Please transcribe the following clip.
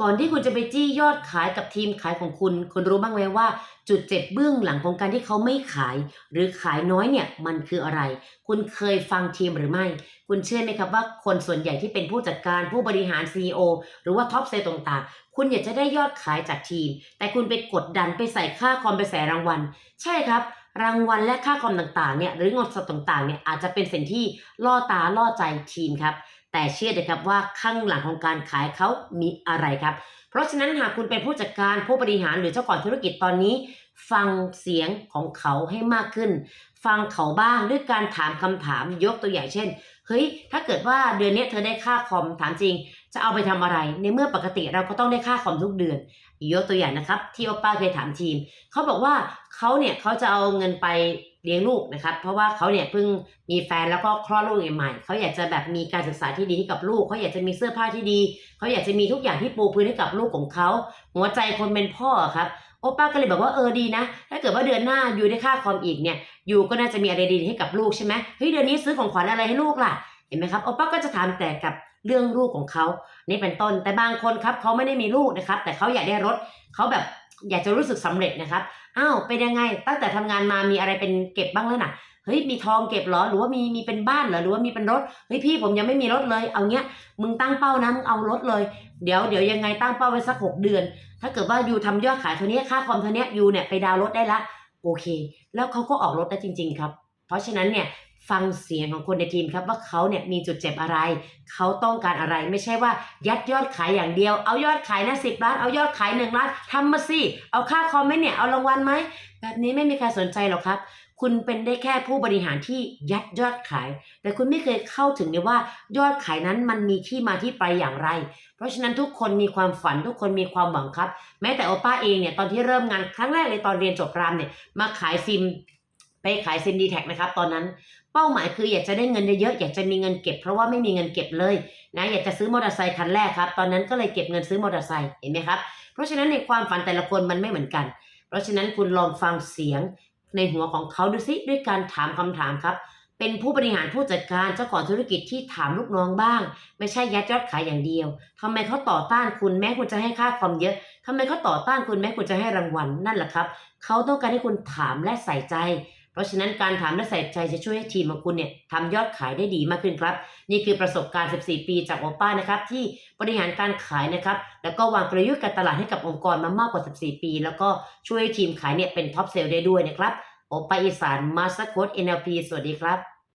ก่อนที่คุณจะไปจี้ยอดขายกับทีมขายของคุณ คุณรู้บ้างไหมว่า จุดเจ็บเบื้องหลังของการที่เขาไม่ขาย หรือขายน้อยเนี่ยมันคืออะไร คุณเคยฟังทีมหรือไม่ คุณเชื่อไหมครับว่าคนส่วนใหญ่ที่เป็นผู้จัดการผู้บริหาร CEO หรือว่าท็อปเซลล์ต่างๆ คุณอยากจะได้ยอดขายจากทีม แต่คุณไปกดดันไปใส่ค่าคอมไปใส่รางวัล ใช่ครับรางวัลและค่าคอมต่างๆเนี่ยหรือเงินสดต่างๆเนี่ยอาจจะเป็นสิ่งที่ล่อตาล่อใจทีมครับ แต่เชื่อเลยครับว่าข้างหลังของการขายเขามีอะไรครับ เพราะฉะนั้นหากคุณเป็นผู้จัดการผู้บริหารหรือเจ้าของธุรกิจตอนนี้ ฟังเสียงของเขาให้มากขึ้น ฟังเขาบ้างด้วยการถามคำถามยกตัวอย่างเช่น เฮ้ย ถ้าเกิดว่าเดือนนี้เธอได้ค่าคอมถามจริง จะเอาไปทำอะไร ในเมื่อปกติเราก็ต้องได้ค่าคอมทุกเดือน ยกตัวอย่างนะครับที่โอป้าเคยถามทีม เขาบอกว่าเขาเนี่ยเขาจะเอาเงินไปเลี้ยงลูกนะครับ เพราะว่าเขาเนี่ยเพิ่งมีแฟนแล้วก็คลอดลูกใหม่ๆเขาอยากจะแบบมีการศึกษาที่ดีให้กับลูก เขาอยากจะมีเสื้อผ้าที่ดี เขาอยากจะมีทุกอย่างที่ปูพื้นให้กับลูกของเขาหัวใจคนเป็นพ่อครับโอป้าก็เลยบอกว่าเออดีนะ ถ้าเกิดว่าเดือนหน้าอยู่ได้ค่าคอมอีกเนี่ย ยู่ก็น่าจะมีอะไรดีให้กับลูกใช่ไหมเฮ้ยเดือนนี้ซื้อของขวัญอะไรให้ลูกล่ะเห็นไหมครับโอป้าก็จะถามแต่กับเรื่องลูกของเขานี่เป็นต้นแต่บางคนครับเขาไม่ได้มีลูกนะครับ แต่เขาอยากได้รถเขาแบบอยากจะรู้สึกสำเร็จนะครับอ้าวเป็นยังไง ตั้งแต่ทำงานมามีอะไรเป็นเก็บบ้างแล้วน่ะเฮ้ยมีทองเก็บหรอหรือว่ามีมีเป็นบ้านหรอหรือว่ามีเป็นรถเฮ้ยพี่ผมยังไม่มีรถเลย เอาเงี้ยมึงตั้งเป้านะมึงเอารถเลย เดี๋ยวเดี๋ยวยังไงตั้งเป้าไว้สักหกเดือน ถ้าเกิดว่ายูทำยอดขายเท่านี้ค่าคอมเท่านี้ยูเนี่ยไปดาวรถได้ละ โอเค แล้วเขาก็ออกรถได้จริง ๆ ครับ เพราะฉะนั้นเนี่ยฟังเสียงของคนในทีมครับว่าเขาเนี่ยมีจุดเจ็บอะไร เขาต้องการอะไรไม่ใช่ว่ายัดยอดขายอย่างเดียว เอายอดขายนะสิบล้าน เอายอดขายหนึ่งล้านทำมาสิ เอาค่าคอมไหมเนี่ย เอารางวัลไหม แบบนี้ไม่มีใครสนใจหรอกครับ คุณเป็นได้แค่ผู้บริหารที่ยัดยอดขาย แต่คุณไม่เคยเข้าถึงเลยว่ายอดขายนั้นมันมีที่มาที่ไปอย่างไร เพราะฉะนั้นทุกคนมีความฝันทุกคนมีความหวังครับ แม้แต่โอป้าเองเนี่ยตอนที่เริ่มงานครั้งแรกเลยตอนเรียนจบรามเนี่ยมาขายซิมไปขายซิมดีแท็นะครับตอนนั้นเป้าหมายคืออยากจะได้เงินเยอะๆอยากจะมีเงินเก็บ เพราะว่าไม่มีเงินเก็บเลยนะอยากจะซื้อมอเตอร์ไซค์คันแรกครับตอนนั้นก็เลยเก็บเงินซื้อมอเตอร์ไซค์เห็นไหมครับเพราะฉะนั้นในความฝันแต่ละคนมันไม่เหมือนกัน เพราะฉะนั้นคุณลองฟังเสียง ในหัวของเขาดูสิด้วยการถามคำถามครับ เป็นผู้บริหารผู้จัดการเจ้าของธุรกิจที่ถามลูกน้องบ้าง ไม่ใช่ยัดยอดขายอย่างเดียวทำไมเขาต่อต้านคุณแม้คุณจะให้ค่าความเยอะทำไมเขาต่อต้านคุณแม้คุณจะให้รางวัลนั่นแหละครับ เขาต้องการให้คุณถามและใส่ใจ ราะฉะนั้นการถามและใส่ใจจะช่วยให้ทีมของคุณเนี่ยทำยอดขายได้ดีมากขึ้นครับ นี่คือประสบการณ์ 14 ปีจากโอป้านะครับที่บริหารการขายนะครับ แล้วก็วางกลยุทธ์การตลาดให้กับองค์กรมามากกว่า 14 ปี แล้วก็ช่วยให้ทีมขายเนี่ยเป็นท็อปเซลล์ได้ด้วยนะครับโอป้าอีสานมาสเตอร์โค้ด NLP สวัสดีครับ